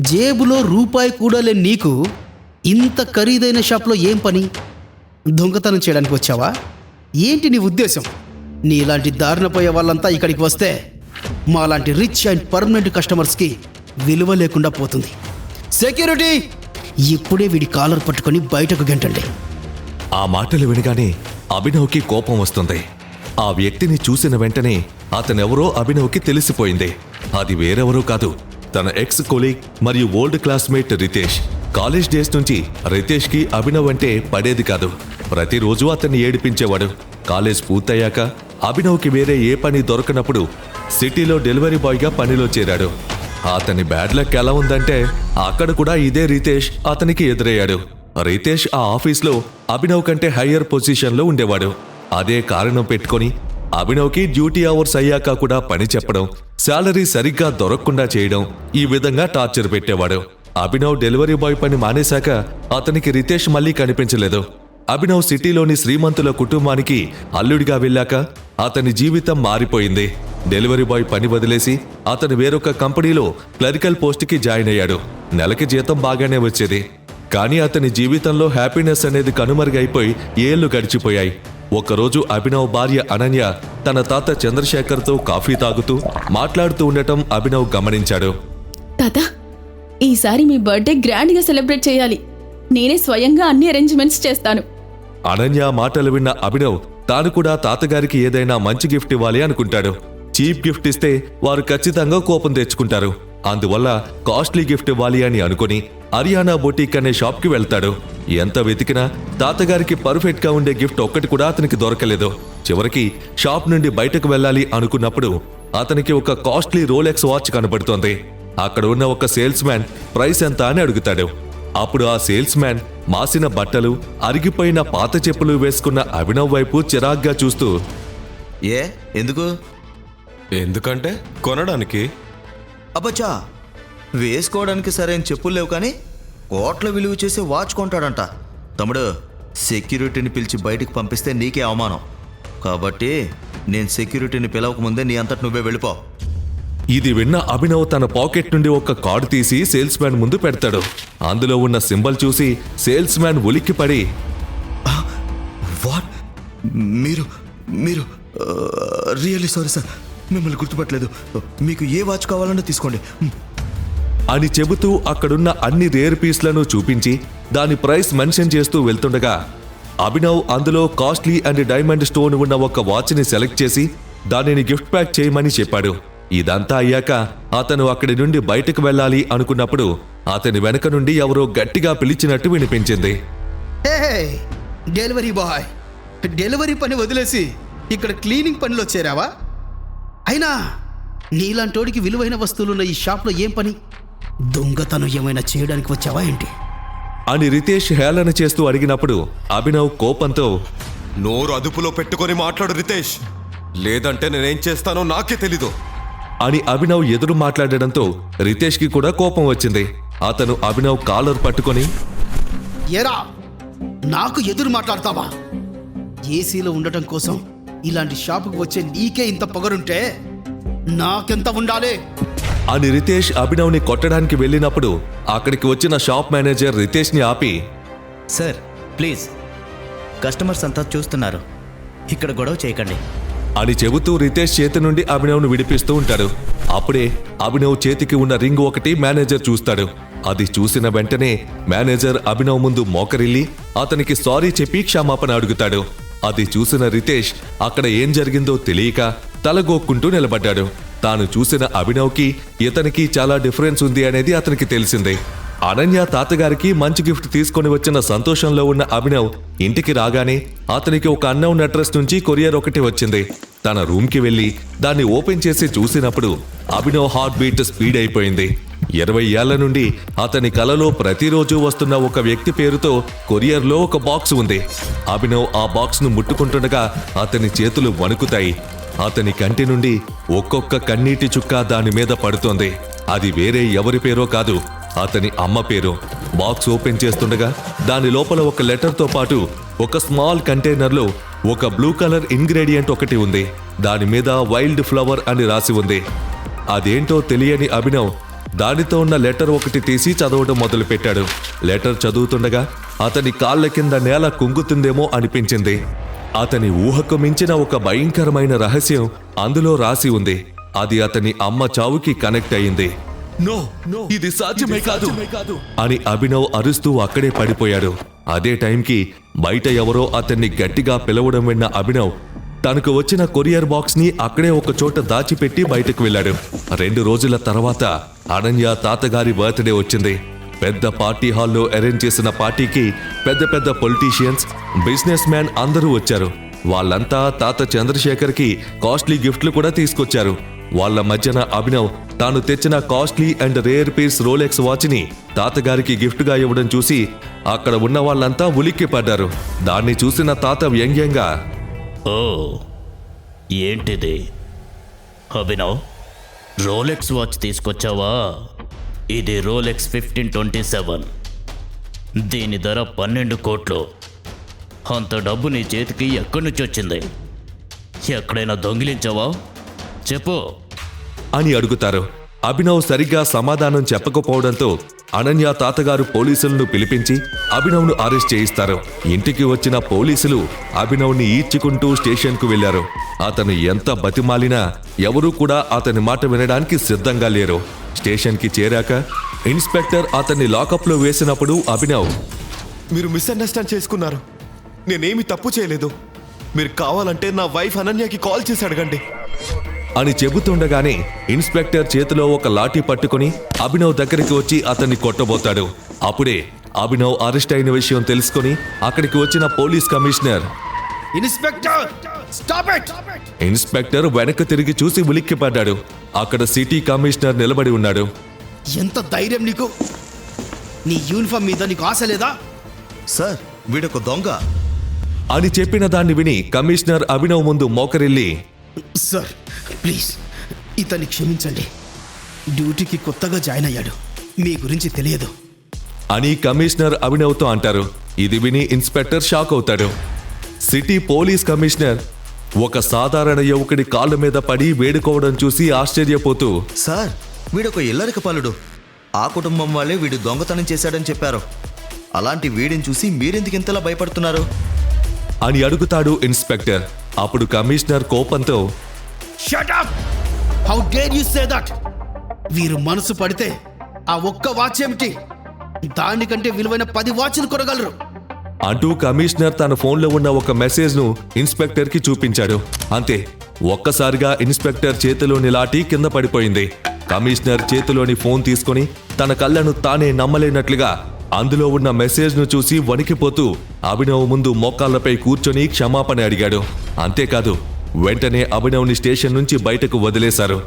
జేబులో రూపాయి కూడా లేని నీకు ఇంత ఖరీదైన షాప్లో ఏం పని? దొంగతనం చేయడానికి వచ్చావా? ఏంటి నీ ఉద్దేశం? నీలాంటి దారినపోయే వాళ్ళంతా ఇక్కడికి వస్తే మాలాంటి రిచ్ అండ్ పర్మనెంట్ కస్టమర్స్కి విలువ లేకుండా పోతుంది. సెక్యూరిటీ! ఇప్పుడే వీడి కాలర్ పట్టుకొని బయటకు గెంటండి. ఆ మాటలు వినగానే అభినవ్కి కోపం వస్తుంది. ఆ వ్యక్తిని చూసిన వెంటనే అతనెవరో అభినవ్కి తెలిసిపోయింది. అది వేరెవరూ కాదు తన ఎక్స్ కొలీగ్ మరియు old classmate Ritesh. College days నుంచి రితేష్కి అభినవ్ అంటే పడేది కాదు. ప్రతిరోజు అతన్ని ఏడిపించేవాడు. కాలేజ్ పూర్తయ్యాక అభినవ్కి వేరే ఏ పని దొరకనప్పుడు సిటీలో డెలివరీ బాయ్గా పనిలో చేరాడు. అతని బ్యాడ్ లక్ ఎలా ఉందంటే అక్కడ కూడా ఇదే రితేష్ అతనికి ఎదురయ్యాడు. రితేష్ ఆ ఆఫీస్లో అభినవ్ కంటే హయ్యర్ పొజిషన్లో ఉండేవాడు. అదే కారణం పెట్టుకొని అభినవ్కి డ్యూటీ అవర్స్ అయ్యాక కూడా పని చెప్పడం శాలరీ సరిగ్గా దొరకకుండా చేయడం ఈ విధంగా టార్చర్ పెట్టేవాడు. అభినవ్ డెలివరీ బాయ్ పని మానేశాక అతనికి రితేష్ మళ్ళీ కనిపించలేదు. అభినవ్ సిటీలోని శ్రీమంతుల కుటుంబానికి అల్లుడిగా వెళ్ళాక అతని జీవితం మారిపోయింది. డెలివరీ బాయ్ పని వదిలేసి అతను వేరొక కంపెనీలో క్లరికల్ పోస్ట్కి జాయిన్ అయ్యాడు. నెలకి జీతం బాగానే వచ్చేది. కానీ అతని జీవితంలో హ్యాపీనెస్ అనేది కనుమరుగైపోయి ఏళ్ళు గడిచిపోయాయి. ఒకరోజు అభినవ్ భార్య అనన్య తన తాత చంద్రశేఖర్తో కాఫీ తాగుతూ మాట్లాడుతూ ఉండటం అభినవ్ గమనించాడు. తాత ఈసారి మీ బర్త్డే గ్రాండ్గా సెలబ్రేట్ చేయాలి. నేనే స్వయంగా అన్ని అరేంజ్మెంట్స్ చేస్తాను. అనన్య మాటలు విన్న అభినవ్ తాను కూడా తాతగారికి ఏదైనా మంచి గిఫ్ట్ ఇవ్వాలి అనుకుంటాడు. చీప్ గిఫ్ట్ ఇస్తే వారు ఖచ్చితంగా కోపం తెచ్చుకుంటారు. అందువల్ల కాస్ట్లీ గిఫ్ట్ ఇవ్వాలి అని అనుకుని హరియానా బొటీక్ అనే షాప్కి వెళ్తాడు. ఎంత వెతికినా తాతగారికి పర్ఫెక్ట్గా ఉండే గిఫ్ట్ ఒక్కటి కూడా అతనికి దొరకలేదు. చివరికి షాప్ నుండి బయటకు వెళ్ళాలి అనుకున్నప్పుడు అతనికి ఒక కాస్ట్లీ రోలెక్స్ వాచ్ కనబడుతోంది. అక్కడ ఉన్న ఒక సేల్స్ మ్యాన్ ప్రైస్ ఎంత అని అడుగుతాడు. అప్పుడు ఆ సేల్స్ మ్యాన్ మాసిన బట్టలు అరిగిపోయిన పాత చెప్పులు వేసుకున్న అభినవ్ వైపు చిరాగ్గా చూస్తూ ఏ? ఎందుకు? ఎందుకంటే కొనడానికి. అబ్బచ్చా! వేసుకోవడానికి సరైన చెప్పులు లేవు కానీ కోట్ల విలువ చేసే వాచ్ కొంటాడంట. తమ్ముడు సెక్యూరిటీని పిలిచి బయటికి పంపిస్తే నీకే అవమానం. కాబట్టి నేను సెక్యూరిటీని పిలవకముందే నీ అంతటి నువ్వే వెళ్ళిపో. ఇది విన్న అభినవ్ తన పాకెట్ నుండి ఒక కార్డు తీసి సేల్స్ మ్యాన్ ముందు పెడతాడు. అందులో ఉన్న సింబల్ చూసి సేల్స్ మ్యాన్ ఉలిక్కిపడి వాట్? మీరు మీరు రియల్లీ సారీ సార్. మిమ్మల్ని గుర్తుపట్టలేదు. మీకు ఏ వాచ్ కావాలన్నా తీసుకోండి. అని చెబుతూ అక్కడున్న అన్ని రేర్ పీస్లను చూపించి దాని ప్రైస్ మెన్షన్ చేస్తూ వెళ్తుండగా అభినవ్ అందులో కాస్ట్లీ అండ్ డైమండ్ స్టోన్ ఉన్న ఒక వాచ్ని సెలెక్ట్ చేసి దానిని గిఫ్ట్ ప్యాక్ చేయమని చెప్పాడు. ఇదంతా అయ్యాక అతను అక్కడి నుండి బయటకు వెళ్ళాలి అనుకున్నప్పుడు అతని వెనక నుండి ఎవరో గట్టిగా పిలిచినట్టు వినిపించింది. డెలివరీ బాయ్ డెలివరీ పని వదిలేసి ఇక్కడ క్లీనింగ్ పనిలో చేరావా? అయినా నీలాంటోడికి విలువైన వస్తువులున్న ఈ షాప్లో ఏం పని? దొంగతనం ఏమైనా చేయడానికి వచ్చావా ఏంటి? అని రితేష్ హేళన చేస్తూ అడిగినప్పుడు అభినవ్ కోపంతో నోరు అదుపులో పెట్టుకొని మాట్లాడు రితేష్. లేదంటే నేనేం చేస్తానో నాకే తెలీదు. అని అభినవ్ ఎదురు మాట్లాడడంతో రితేష్కి కూడా కోపం వచ్చింది. అతను అభినవ్ కాలర్ పట్టుకొని ఎరా నాకు ఎదురు మాట్లాడతావా? ఏసీలో ఉండటం కోసం ఇలాంటి షాపుకు వచ్చే నీకే ఇంత పొగరుంటే నాకెంత ఉండాలి? అని రితేష్ అభినవ్ని కొట్టడానికి వెళ్ళినప్పుడు అక్కడికి వచ్చిన షాప్ మేనేజర్ రితేష్ని ఆపి సార్ ప్లీజ్. కస్టమర్స్ అంతా చూస్తున్నారు. ఇక్కడ గొడవ చేయకండి. అని చెబుతూ రితేష్ చేతి నుండి అభినవ్ను విడిపిస్తూ ఉంటాడు. అప్పుడే అభినవ్ చేతికి ఉన్న రింగ్ ఒకటి మేనేజర్ చూస్తాడు. అది చూసిన వెంటనే మేనేజర్ అభినవ్ ముందు మోకరిల్లి అతనికి సారీ చెప్పి క్షమాపణ అడుగుతాడు. అది చూసిన రితేష్ అక్కడ ఏం జరిగిందో తెలియక తలగోక్కుంటూ నిలబడ్డాడు. తాను చూసిన అభినవ్కి ఇతనికి చాలా డిఫరెన్స్ ఉంది అనేది అతనికి తెలిసిందే. అనన్య తాతగారికి మంచి గిఫ్ట్ తీసుకొని వచ్చిన సంతోషంలో ఉన్న అభినవ్ ఇంటికి రాగానే అతనికి ఒక అన్నౌన్ అడ్రస్ నుంచి కొరియర్ ఒకటి వచ్చింది. తన రూమ్కి వెళ్ళి దాన్ని ఓపెన్ చేసి చూసినప్పుడు అభినవ్ హార్ట్ బీట్ స్పీడ్ అయిపోయింది. ఇరవై ఏళ్ళ నుండి అతని కలలో ప్రతిరోజు వస్తున్న ఒక వ్యక్తి పేరుతో కొరియర్లో ఒక బాక్స్ ఉంది. అభినవ్ ఆ బాక్స్ను ముట్టుకుంటుండగా అతని చేతులు వణుకుతాయి. అతని కంటి నుండి ఒక్కొక్క కన్నీటి చుక్క దాని మీద పడుతోంది. అది వేరే ఎవరి పేరో కాదు అతని అమ్మ పేరు. బాక్స్ ఓపెన్ చేస్తుండగా దాని లోపల ఒక లెటర్తో పాటు ఒక స్మాల్ కంటైనర్లో ఒక బ్లూ కలర్ ఇంగ్రీడియంట్ ఒకటి ఉంది. దాని మీద వైల్డ్ ఫ్లవర్ అని రాసి ఉంది. అదేంటో తెలియని అభినవ్ దానితో ఉన్న లెటర్ ఒకటి తీసి చదవడం మొదలుపెట్టాడు. లెటర్ చదువుతుండగా అతని కాళ్ళ కింద నేల కుంగుతుందేమో అనిపించింది. అతని ఊహకు మించిన ఒక భయంకరమైన రహస్యం అందులో రాసి ఉంది. అది అతని అమ్మ చావుకి కనెక్ట్ అయింది. నో ఇది సాధ్యమే కాదు. అని అభినవ్ అరుస్తూ అక్కడే పడిపోయాడు. అదే టైంకి బయట ఎవరో అతన్ని గట్టిగా పిలవడం విన్న అభినవ్ తనకు వచ్చిన కొరియర్ బాక్స్ని అక్కడే ఒక చోట దాచిపెట్టి బయటకు వెళ్ళాడు. రెండు రోజుల తర్వాత అనన్య తాతగారి బర్త్డే వచ్చింది. పెద్ద పార్టీ హాల్లో అరేంజ్ చేసిన పార్టీకి పెద్ద పెద్ద పొలిటీషియన్స్ బిజినెస్ మ్యాన్ అందరూ వచ్చారు. వాళ్ళంతా తాత చంద్రశేఖర్కి కాస్ట్లీ గిఫ్ట్లు కూడా తీసుకొచ్చారు. వాళ్ళ మధ్యన అభినవ్ తాను తెచ్చిన costly and rare piece Rolex వాచ్ని తాతగారికి గిఫ్ట్గా ఇవ్వడం చూసి అక్కడ ఉన్న వాళ్ళంతా ఉలిక్కి పడ్డారు దాన్ని చూసిన తాత వ్యంగ్యంగా ఓ ఏంటిది? అభినవ్ రోలెక్స్ వాచ్ తీసుకొచ్చావా? ఇది రోలెక్స్ ఫిఫ్టీన్ ట్వంటీ సెవెన్ దీని ధర పన్నెండు కోట్లు. అంత డబ్బు నీ చేతికి ఎక్కడి నుంచి వచ్చింది? ఎక్కడైనా దొంగిలించావా? చెప్పు. అని అడుగుతారు. అభినవ్ సరిగ్గా సమాధానం చెప్పకపోవడంతో అనన్య తాతగారు పోలీసులను పిలిపించి అభినవ్ను అరెస్ట్ చేయిస్తారు. ఇంటికి వచ్చిన పోలీసులు అభినవ్ని ఈడ్చుకుంటూ స్టేషన్కు వెళ్ళారు అతను ఎంత బతిమాలినా ఎవరూ కూడా అతని మాట వినడానికి సిద్ధంగా లేరు. స్టేషన్కి చేరాక ఇన్స్పెక్టర్ అతన్ని లాకప్లో వేసినప్పుడు అభినవ్ మీరు మిస్అండర్స్టాండ్ చేసుకున్నారు. నేనేమి తప్పు చేయలేదు. మీరు కావాలంటే నా వైఫ్ అనన్యకి కాల్ చేసి అడగండి. అని చెబుతుండగానే ఇన్స్పెక్టర్ చేతిలో ఒక లాఠీ పట్టుకుని అభినవ్ దగ్గరికి వచ్చి అతన్ని కొట్టబోతాడు. అప్పుడే అభినవ్ అరెస్ట్ అయిన విషయం తెలుసుకొని అక్కడికి వచ్చిన police commissioner inspector stop it! Inspector వెనక్కి తిరిగి చూసి ఉలిక్కిపడ్డాడు. అక్కడ సిటీ కమిషనర్ నిలబడి ఉన్నాడు. ఎంత ధైర్యం నీకు? నీ యూనిఫామ్ మీద నీకు ఆశ లేదా? సార్ వీడొక దొంగ. అని చెప్పిన దాన్ని విని కమిషనర్ అభినవ్ ముందు మోకరిల్లి సార్ ప్లీజ్ ఇతన్ని క్షమించండి. డ్యూటీకి కొత్తగా జాయిన్ అయ్యాడు. మీ గురించి తెలియదు. అని కమిషనర్ అభినవ్తో అంటారు. ఇది విని ఇన్స్పెక్టర్ షాక్ అవుతాడు. సిటీ పోలీస్ కమిషనర్ ఒక సాధారణ యువకుడి కాళ్ళ మీద పడి వేడుకోవడం చూసి ఆశ్చర్యపోతూ సార్ వీడొక ఇల్లరిక పాలుడు. ఆ కుటుంబం వాళ్ళే వీడు దొంగతనం చేశాడని చెప్పారు. అలాంటి వీడిని చూసి మీరెందుకు ఇంతలా భయపడుతున్నారు? అని అడుగుతాడు ఇన్స్పెక్టర్. అప్పుడు కమిషనర్ కోపంతో shut up how dare you say that వీరు మనసు పడితే ఆ ఒక్క వాచ్ ఏమిటి దానికంటే విలువైన పది వాచ్లు కొనగలరు. అంటూ కమిషనర్ తన ఫోన్లో ఉన్న ఒక మెసేజ్ను ఇన్స్పెక్టర్కి చూపించాడు. అంతే ఒక్కసారిగా ఇన్స్పెక్టర్ చేతిలోని లాఠీ కింద పడిపోయింది. కమిషనర్ చేతిలోని ఫోన్ తీసుకొని తన కళ్ళను తానే నమ్మలేనట్లుగా అందులో ఉన్న మెసేజ్ను చూసి వణికిపోతూ అభినవ్ ముందు మోకాళ్ళపై కూర్చొని క్షమాపణ అడిగాడు. అంతేకాదు వెంటనే అభినవ్ని స్టేషన్ నుంచి బయటకు వదిలేశారు.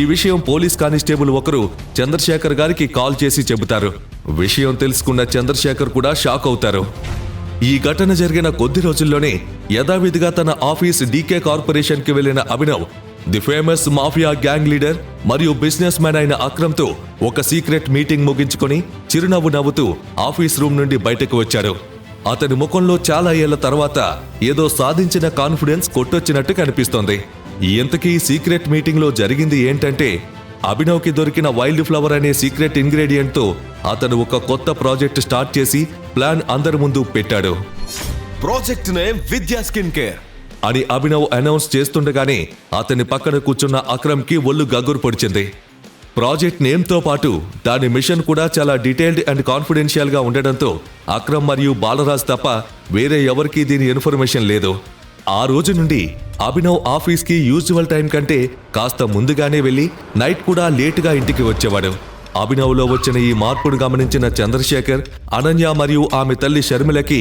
ఈ విషయం పోలీస్ కానిస్టేబుల్ ఒకరు చంద్రశేఖర్ గారికి కాల్ చేసి చెబుతారు. విషయం తెలుసుకున్న చంద్రశేఖర్ కూడా షాక్ అవుతారు. ఈ ఘటన జరిగిన కొద్ది రోజుల్లోనే యథావిధిగా తన ఆఫీస్ డీకే కార్పొరేషన్కి వెళ్ళిన Abhinav the famous mafia gang leader మరియు బిజినెస్ మ్యాన్ అయిన అక్రమ్తో ఒక సీక్రెట్ మీటింగ్ ముగించుకొని చిరునవ్వు నవ్వుతూ ఆఫీస్ రూమ్ నుండి బయటకు వచ్చాడు అతని ముఖంలో చాలా ఏళ్ళ తర్వాత ఏదో సాధించిన కాన్ఫిడెన్స్ కొట్టొచ్చినట్టు కనిపిస్తోంది. ఇంతకీ సీక్రెట్ మీటింగ్లో జరిగింది ఏంటంటే అభినవ్కి దొరికిన వైల్డ్ ఫ్లవర్ అనే సీక్రెట్ ఇంగ్రీడియంట్తో అతను ఒక కొత్త ప్రాజెక్ట్ స్టార్ట్ చేసి ప్లాన్ అందరి ముందు పెట్టాడు. Project name Vidya skin care. అని అభినవ్ అనౌన్స్ చేస్తుండగానే అతని పక్కన కూర్చున్న అక్రమ్కి ఒళ్ళు గగ్గురు పొడిచింది. ప్రాజెక్ట్ నేమ్తో పాటు దాని మిషన్ కూడా చాలా డీటెయిల్డ్ అండ్ కాన్ఫిడెన్షియల్గా ఉండడంతో అక్రమ్ మరియు బాలరాజ్ తప్ప వేరే ఎవరికీ దీని ఇన్ఫర్మేషన్ లేదు. ఆ రోజు నుండి అభినవ్ ఆఫీస్కి యూజువల్ టైం కంటే కాస్త ముందుగానే వెళ్ళి నైట్ కూడా లేటుగా ఇంటికి వచ్చేవాడు. అభినవ్లో వచ్చిన ఈ మార్పును గమనించిన చంద్రశేఖర్ అనన్య మరియు ఆమె తల్లి షర్మిలకి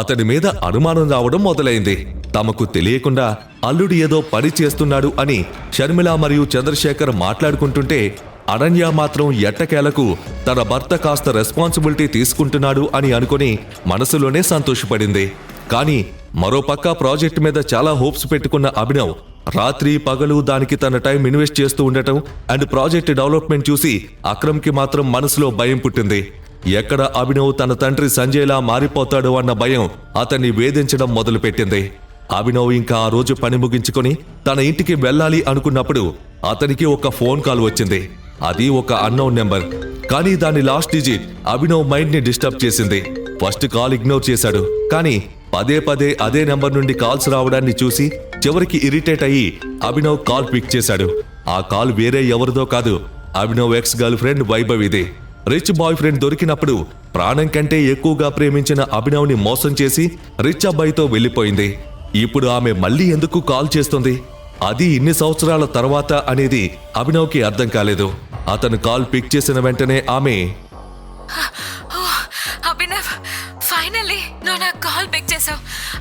అతని మీద అనుమానం రావడం మొదలైంది. తమకు తెలియకుండా అల్లుడు ఏదో పని చేస్తున్నాడు అని షర్మిల మరియు చంద్రశేఖర్ మాట్లాడుకుంటుంటే అనన్య మాత్రం ఎట్టకేలకు తన భర్త కాస్త రెస్పాన్సిబిలిటీ తీసుకుంటున్నాడు అని అనుకుని మనసులోనే సంతోషపడింది. కానీ మరోపక్క ప్రాజెక్ట్ మీద చాలా హోప్స్ పెట్టుకున్న అభినవ్ రాత్రి పగలు దానికి తన టైం ఇన్వెస్ట్ చేస్తూ ఉండటం అండ్ ప్రాజెక్ట్ డెవలప్మెంట్ చూసి అక్రమ్కి మాత్రం మనసులో భయం పుట్టింది. ఎక్కడ అభినవ్ తన తండ్రి సంజయ్లా మారిపోతాడు అన్న భయం అతన్ని వేధించడం మొదలుపెట్టింది. అభినవ్ ఇంకా ఆ రోజు పని ముగించుకొని తన ఇంటికి వెళ్ళాలి అనుకున్నప్పుడు అతనికి ఒక ఫోన్ కాల్ వచ్చింది. అది ఒక అన్నోన్ నెంబర్. కానీ దాని లాస్ట్ డిజిట్ అభినవ్ మైండ్ని డిస్టర్బ్ చేసింది. ఫస్ట్ కాల్ ఇగ్నోర్ చేశాడు. కానీ పదే పదే అదే నెంబర్ నుండి కాల్స్ రావడాన్ని చూసి చివరికి ఇరిటేట్ అయ్యి అభినవ్ కాల్ పిక్ చేశాడు. ఆ కాల్ వేరే ఎవరిదో కాదు Abhinav ex girlfriend Vaibhav ఇది రిచ్ బాయ్ ఫ్రెండ్ దొరికినప్పుడు ప్రాణం కంటే ఎక్కువగా ప్రేమించిన అభినవ్ని మోసం చేసి రిచ్ అబ్బాయితో వెళ్ళిపోయింది. ఇప్పుడు ఆమె మళ్ళీ ఎందుకు కాల్ చేస్తుంది? అది ఇన్ని సంవత్సరాల తర్వాత అనేది అభినవ్కి అర్థం కాలేదు. అతను కాల్ పిక్ చేసిన వెంటనే ఆమె ఫైనలీ నువ్వు నాకు కాల్ పిక్ చేసావు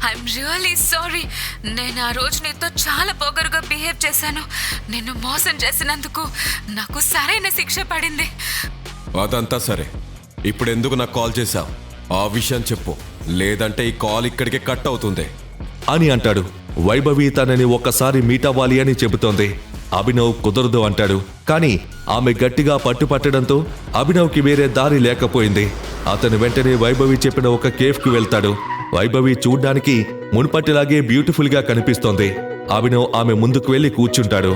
ఐఎమ్ రియలీ సారీ నేను ఆ రోజు నీతో చాలా పొగరుగా బిహేవ్ చేశాను. నిన్ను మోసం చేసినందుకు నాకు సరైన శిక్ష పడింది. అదంతా సరే. ఇప్పుడు ఎందుకు నాకు కాల్ చేశావు? ఆ విషయం చెప్పు. లేదంటే ఈ కాల్ ఇక్కడికే కట్ అవుతుంది. అని అంటాడు. వైభవి తనని ఒక్కసారి మీట్ అవ్వాలి అని చెబుతోంది. అభినవ్ కుదరదు అంటాడు. కానీ ఆమె గట్టిగా పట్టుపట్టడంతో అభినవ్కి వేరే దారి లేకపోయింది. అతను వెంటనే వైభవి చెప్పిన ఒక కేఫ్కి వెళ్తాడు. వైభవి చూడ్డానికి మునుపటిలాగే బ్యూటిఫుల్గా కనిపిస్తోంది. అభినవ్ ఆమె ముందుకు వెళ్ళి కూర్చుంటాడు.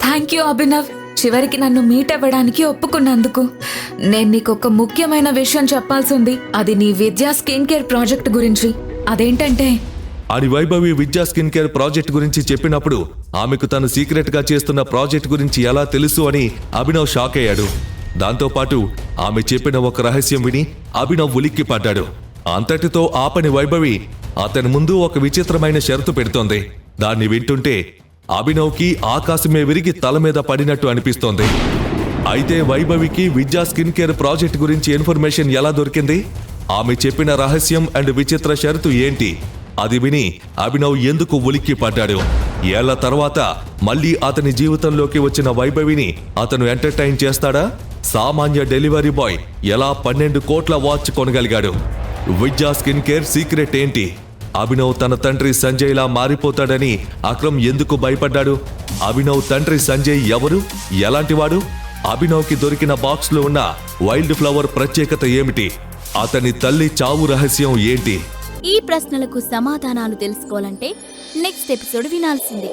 Thank you Abhinav. చివరికి నన్ను మీట్ అవ్వడానికి ఒప్పుకున్నందుకు. నేను నీకు ఒక ముఖ్యమైన విషయం చెప్పాల్సి ఉంది. అది నీ విద్యా స్కిన్ కేర్ ప్రాజెక్ట్ గురించి. అదేంటంటే? అని వైభవి విద్యా స్కిన్ కేర్ ప్రాజెక్ట్ గురించి చెప్పినప్పుడు ఆమెకు తను సీక్రెట్గా చేస్తున్న ప్రాజెక్ట్ గురించి ఎలా తెలుసు అని అభినవ్ షాక్ అయ్యాడు. దాంతోపాటు ఆమె చెప్పిన ఒక రహస్యం విని అభినవ్ ఉలిక్కి పడ్డాడు. అంతటితో ఆపని వైభవి అతని ముందు ఒక విచిత్రమైన షరతు పెడుతోంది. దాన్ని వింటుంటే అభినవ్కి ఆకాశమే విరిగి తల మీద పడినట్టు అనిపిస్తోంది. అయితే వైభవికి విద్యా స్కిన్ కేర్ ప్రాజెక్ట్ గురించి ఇన్ఫర్మేషన్ ఎలా దొరికింది? ఆమె చెప్పిన రహస్యం అండ్ విచిత్ర షరతు ఏంటి? అది విని అభినవ్ ఎందుకు ఉలిక్కి పడ్డాడు? ఏళ్ళ తర్వాత మళ్ళీ అతని జీవితంలోకి వచ్చిన వైభవిని అతను ఎంటర్టైన్ చేస్తాడా? సామాన్య డెలివరీ బాయ్ ఎలా పన్నెండు కోట్ల వాచ్ కొనగలిగాడు? విద్యా స్కిన్ కేర్ సీక్రెట్ ఏంటి? అభినవ్ తన తండ్రి సంజయ్లా మారిపోతాడని అక్రమ్ ఎందుకు భయపడ్డాడు? అభినవ్ తండ్రి సంజయ్ ఎవరు? ఎలాంటివాడు అభినవ్కి దొరికిన బాక్స్లో ఉన్న వైల్డ్ ఫ్లవర్ ప్రత్యేకత ఏమిటి? అతని తల్లి చావు రహస్యం ఏంటి? ఈ ప్రశ్నలకు సమాధానాలు తెలుసుకోవాలంటే నెక్స్ట్ ఎపిసోడ్ వినాల్సిందే.